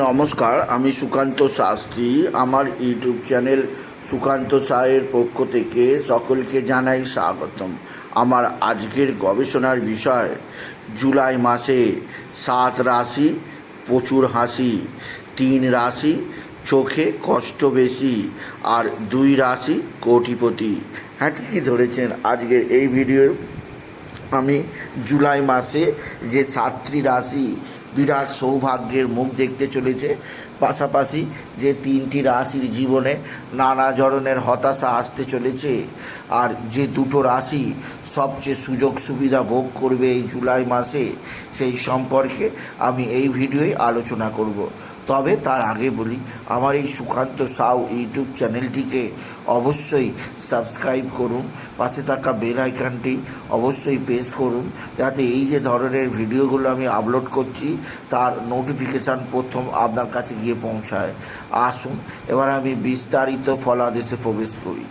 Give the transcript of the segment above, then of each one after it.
নমস্কার, আমি সুকান্ত শাস্ত্রী। আমার ইউটিউব চ্যানেল সুকান্ত সায়ের পক্ষ থেকে সকলকে জানাই স্বাগতম। আমার আজকের গবেষণার বিষয়, জুলাই মাসে সাত রাশি, প্রচুর হাসি, তিন রাশি, চোখে কষ্ট বেশি, আর দুই রাশি, কোটিপতি। হ্যাঁ ঠিকই ধরেছেন আজকের এই ভিডিও। আমি জুলাই মাসে যে সাতটি রাশি বিরাট সৌভাগ্যের মুখ দেখতে চলেছে। পাশাপাশি যে তিনটি রাশির জীবনে নানা ধরনের হতাশা আসতে চলেছে, আর যে দুটো রাশি সবচেয়ে সুযোগ সুবিধা ভোগ করবে এই জুলাই মাসে, সেই সম্পর্কে আমি এই ভিডিওয় আলোচনা করব। তবে তার আগে বলি, আমার এই সুকান্ত সাউ ইউটিউব চ্যানেলটিকে অবশ্যই সাবস্ক্রাইব করুন, পাশে থাকা বেল আইকনটি অবশ্যই প্রেস করুন, যাতে এই যে ধরনের ভিডিওগুলো আমি আপলোড করছি, তার নোটিফিকেশান প্রথম আপনার কাছে গিয়ে পৌঁছায়। আসুন, এবার আমি বিস্তারিত ফলাদেশে প্রবেশ করি।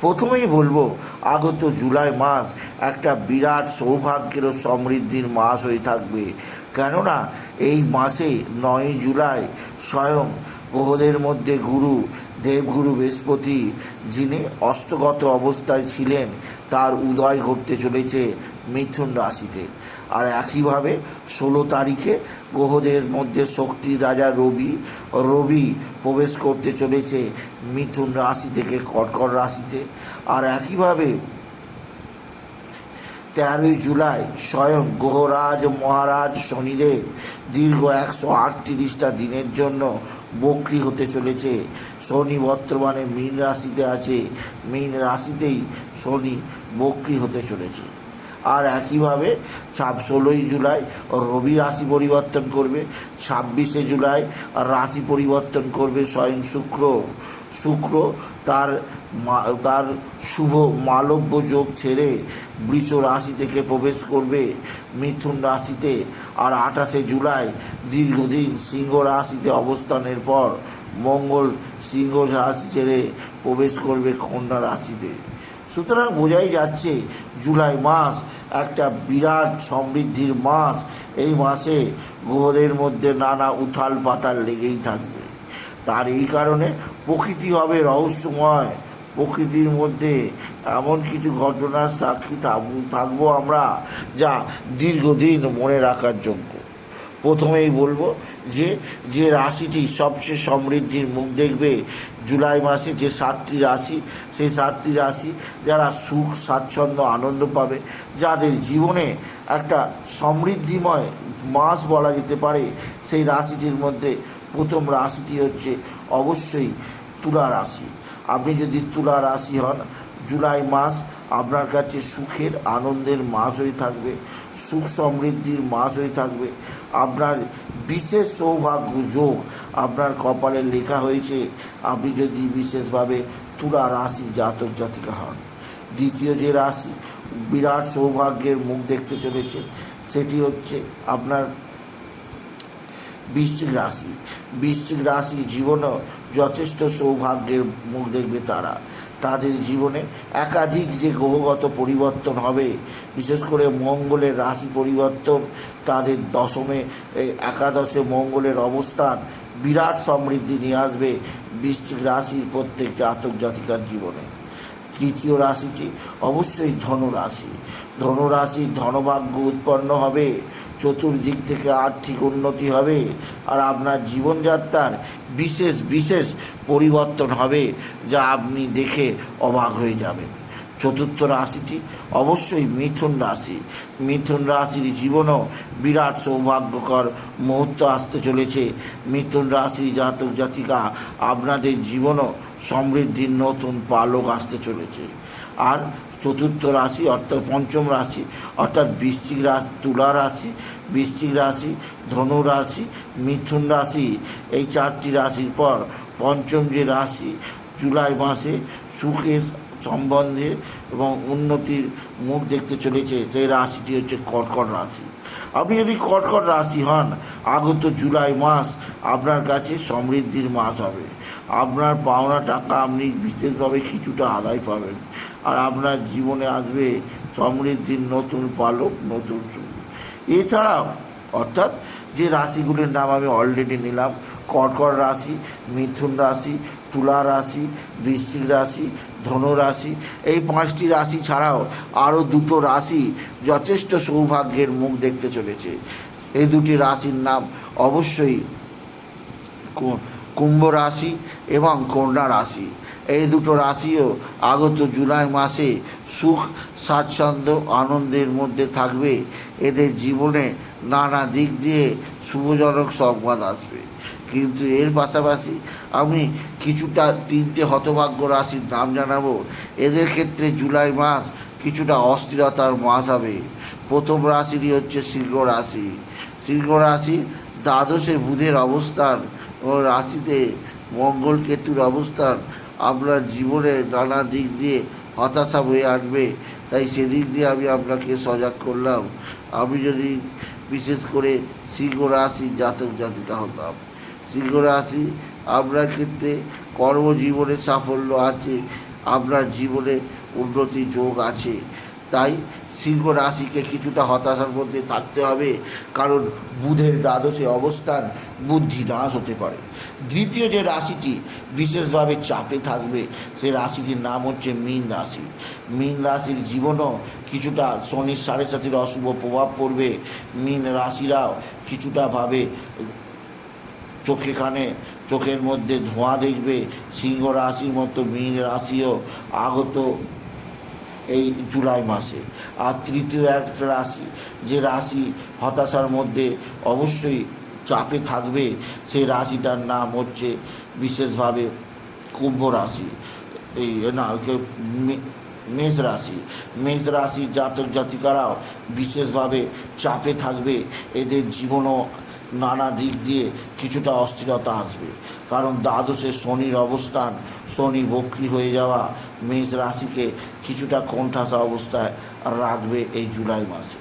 প্রথমেই বলব, আগত জুলাই মাস একটা বিরাট সৌভাগ্যের ও সমৃদ্ধির মাস হয়ে থাকবে। কেননা, এই মাসে নয় জুলাই স্বয়ং গ্রহদের মধ্যে গুরু, দেবগুরু বৃহস্পতি, যিনি অস্তগত অবস্থায় ছিলেন, তার উদয় ঘটতে চলেছে মিথুন রাশিতে। আর একইভাবে ষোলো তারিখে গ্রহদের মধ্যে শক্তির রাজা রবি রবি প্রবেশ করতে চলেছে মিথুন রাশি থেকে কর্কট রাশিতে। আর একইভাবে তেরোই জুলাই স্বয়ং গ্রহরাজ মহারাজ শনিদেব দীর্ঘ একশো আটত্রিশটা দিনের জন্য বক্রি হতে চলেছে। শনি বর্তমানে মীন রাশিতে আছে। মীন রাশিতেই শনি বক্রি হতে চলেছে। আর একইভাবে ছাব ষোলোই জুলাই রবি রাশি পরিবর্তন করবে, ছাব্বিশে জুলাই রাশি পরিবর্তন করবে স্বয়ং শুক্র। শুক্র তার তার শুভ মালব্য যোগ ছেড়ে বৃষ রাশি থেকে প্রবেশ করবে মিথুন রাশিতে। আর আঠাশে জুলাই দীর্ঘদিন সিংহ রাশিতে অবস্থানের পর মঙ্গল সিংহ রাশি ছেড়ে প্রবেশ করবে কন্যা রাশিতে। সুতরাং বোঝাই যাচ্ছে জুলাই মাস একটা বিরাট সমৃদ্ধির মাস। এই মাসে গ্রহদের মধ্যে নানা উথাল পাতাল লেগেই থাকবে। তার এই কারণে প্রকৃতি হবে রহস্যময়। প্রকৃতির মধ্যে এমন কিছু ঘটনার সাক্ষী থাকব আমরা যা দীর্ঘদিন মনে রাখার যোগ্য। প্রথমেই বলব যে যে রাশিটি সবচেয়ে সমৃদ্ধির মুখ দেখবে, জুলাই মাসে যে সাতটি রাশি, সেই সাতটি রাশি যারা সুখ, স্বাচ্ছন্দ্য, আনন্দ পাবে, যাদের জীবনে একটা সমৃদ্ধিময় মাস বলা যেতে পারে, সেই রাশিটির মধ্যে প্রথম রাশিটি হচ্ছে অবশ্যই তুলা রাশি। আপনি যদি তুলা রাশি হন, জুলাই মাস আপনার কাছে সুখের আনন্দের মাস হয়ে থাকবে, সুখ সমৃদ্ধির মাস হয়ে থাকবে। আপনার বিশেষ সৌভাগ্য যোগ আপনার কপালে লেখা হয়েছে। আপনি যদি বিশেষভাবে তুলা রাশি জাতক জাতিকা হন, দ্বিতীয় যে রাশি বিরাট সৌভাগ্যের মুখ দেখতে চলেছে সেটি হচ্ছে আপনার বৃশ্চিক রাশি। বৃশ্চিক রাশি জীবনও যথেষ্ট সৌভাগ্যের মুখ দেখবে তারা। তাদের জীবনে একাধিক যে গ্রহগত পরিবর্তন হবে, বিশেষ করে মঙ্গলের রাশি পরিবর্তন, তাদের দশমে একাদশে মঙ্গলের অবস্থান বিরাট সমৃদ্ধি নিয়ে আসবে বৃশ্চিক রাশির প্রত্যেক জাতক জাতিকার জীবনে। তৃতীয় রাশিটি অবশ্যই ধনুরাশি। ধনুরাশির ধনভাগ্য উৎপন্ন হবে, চতুর্দিক থেকে আর্থিক উন্নতি হবে আর আপনার জীবনযাত্রার বিশেষ বিশেষ পরিবর্তন হবে যা আপনি দেখে অবাক হয়ে যাবেন। চতুর্থ রাশিটি অবশ্যই মিথুন রাশি। মিথুন রাশির জীবনও বিরাট সৌভাগ্যকর মুহূর্ত আসতে চলেছে। মিথুন রাশির জাতক জাতিকা আপনাদের জীবনও সমৃদ্ধির নতুন পালক আসতে চলেছে। আর চতুর্থ রাশি অর্থাৎ পঞ্চম রাশি অর্থাৎ বৃশ্চিক রাশি তুলা রাশি, বৃশ্চিক রাশি, ধনু রাশি, মিথুন রাশি এই চারটি রাশির পর পঞ্চম যে রাশি জুলাই মাসে সুখের সম্বন্ধে এবং উন্নতির মুখ দেখতে চলেছে সেই রাশিটি হচ্ছে কর্কট রাশি। আপনি যদি কর্কট রাশি হন আগত জুলাই মাস আপনার কাছে সমৃদ্ধির মাস হবে। আপনার পাওনা টাকা আপনি বিশেষভাবে কিছুটা আদায় পাবেন। আর আপনার জীবনে আসবে সমৃদ্ধির নতুন পালক, নতুন এছাড়াও অর্থাৎ যে রাশিগুলির নাম আমি অলরেডি নিলাম, কর্কট রাশি, মিথুন রাশি, তুলা রাশি, বৃশ্চিক রাশি ধনু রাশি এই পাঁচটি রাশি ছাড়াও আরও দুটো রাশি যথেষ্ট সৌভাগ্যের মুখ দেখতে চলেছে। এই দুটি রাশির নাম অবশ্যই কুম্ভ রাশি এবং কন্যা রাশি। এই দুটো রাশিও আগত জুলাই মাসে সুখ, স্বাচ্ছন্দ্য, আনন্দের মধ্যে থাকবে। এদের জীবনে নানা দিক দিয়ে শুভজনক সংবাদ আসবে। কিন্তু এর পাশাপাশি আমি কিছুটা তিনটে হতভাগ্য রাশির নাম জানাব। এদের ক্ষেত্রে জুলাই মাস কিছুটা অস্থিরতার মাস হবে। প্রথম রাশিটি হচ্ছে সিংহ রাশি। সিংহ রাশি দ্বাদশে বুধের অবস্থান ও রাশিতে মঙ্গল কেতুর অবস্থান আপনার জীবনে নানা দিক দিয়ে হতাশা বয়ে আনবে। তাই সেদিক দিয়ে আমি আপনাকে সজাগ করলাম। আমি যদি বিশেষ করে সিংহ রাশি জাতক জাতিকা হতাম। সিংহ রাশি আপনার ক্ষেত্রে কর্মজীবনে সাফল্য আছে, আপনার জীবনে উন্নতি যোগ আছে। তাই সিংহ রাশিকে কিছুটা হতাশার মধ্যে থাকতে হবে, কারণ বুধের দ্বাদশে অবস্থান বুদ্ধি নাশ হতে পারে। দ্বিতীয় যে রাশিটি বিশেষভাবে চাপে থাকবে, সে রাশিটির নাম হচ্ছে মীন রাশি। মীন রাশির জীবনও কিছুটা শনির সাড়ে সাতির অশুভ প্রভাব পড়বে। মীন রাশিরাও কিছুটা ভাবে চোখে কানে চোখের মধ্যে ধোঁয়া দেখবে। সিংহ রাশির মতো মীন রাশিও আগত এই জুলাই মাসে। আর তৃতীয় একটা রাশি, যে রাশি হতাশার মধ্যে অবশ্যই চাপে থাকবে, সেই রাশিটার নাম হচ্ছে বিশেষভাবে কুম্ভ রাশি। এই না মেষ রাশি। মেষ রাশির জাতক জাতিকারাও বিশেষভাবে চাপে থাকবে। এদের জীবনও নানা দিক দিয়ে কিছুটা অস্থিরতা আসবে। কারণ দ্বাদশে শনির অবস্থান, শনি বক্রি হয়ে যাওয়া মেষ রাশিকে কিছুটা কোণঠাসা অবস্থায় রাখবে এই জুলাই মাসে।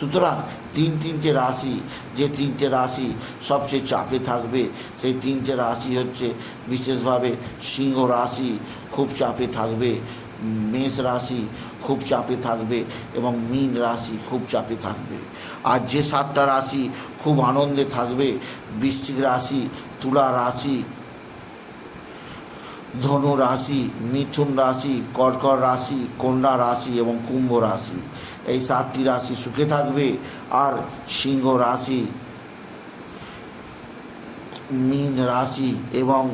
সুতরাং তিন তিনটে রাশি, যে তিনটে রাশি সবচেয়ে চাপে থাকবে, সেই তিনটে রাশি হচ্ছে বিশেষভাবে সিংহ রাশি খুব চাপে থাকবে। মেষ রাশি খুব চাপে থাকবে এবং মীন রাশি খুব চাপে থাকবে। আর যে সাতটা রাশি খুব আনন্দে থাকবে, বৃশ্চিক রাশি, তুলা রাশি, ধনু রাশি, মিথুন রাশি কর্কট রাশি, কন্যা রাশি এবং কুম্ভ রাশি। এই সাতটি রাশি সুখে থাকবে আর সিংহ রাশি, মীন রাশি এবং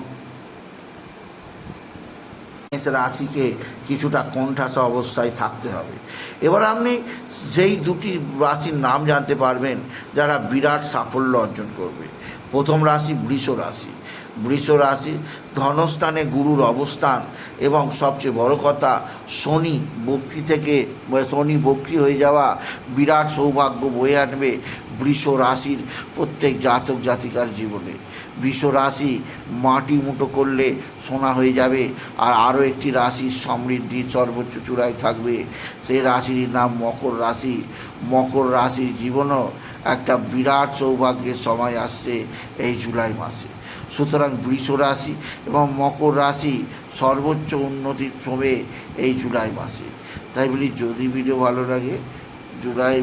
মেষ রাশিকে কিছুটা কোণঠাসা অবস্থায় থাকতে হবে। এবার আপনি যেই দুটি রাশির নাম জানতে পারবেন, যারা বিরাট সাফল্য অর্জন করবে। প্রথম রাশি বৃষ রাশি। বৃষ রাশি ধনস্থানে গুরুর অবস্থান এবং সবচেয়ে বড় কথা, শনি বক্রি থেকে, শনি বক্রি হয়ে যাওয়া বিরাট সৌভাগ্য বয়ে আনবে বৃষ রাশির প্রত্যেক জাতক জাতিকার জীবনে। বৃষ রাশি মাটি মুটো করলে সোনা হয়ে যাবে আর আরও একটি রাশি সমৃদ্ধির সর্বোচ্চ চূড়ায় থাকবে। সেই রাশির নাম মকর রাশি। মকর রাশির জীবনও একটা বিরাট সৌভাগ্যের সময় আসছে এই জুলাই মাসে। সুতরাং বৃষ রাশি এবং মকর রাশি সর্বোচ্চ উন্নতি হবে এই জুলাই মাসে। তাই বলি, যদি ভিডিও ভালো লাগে, জুলাই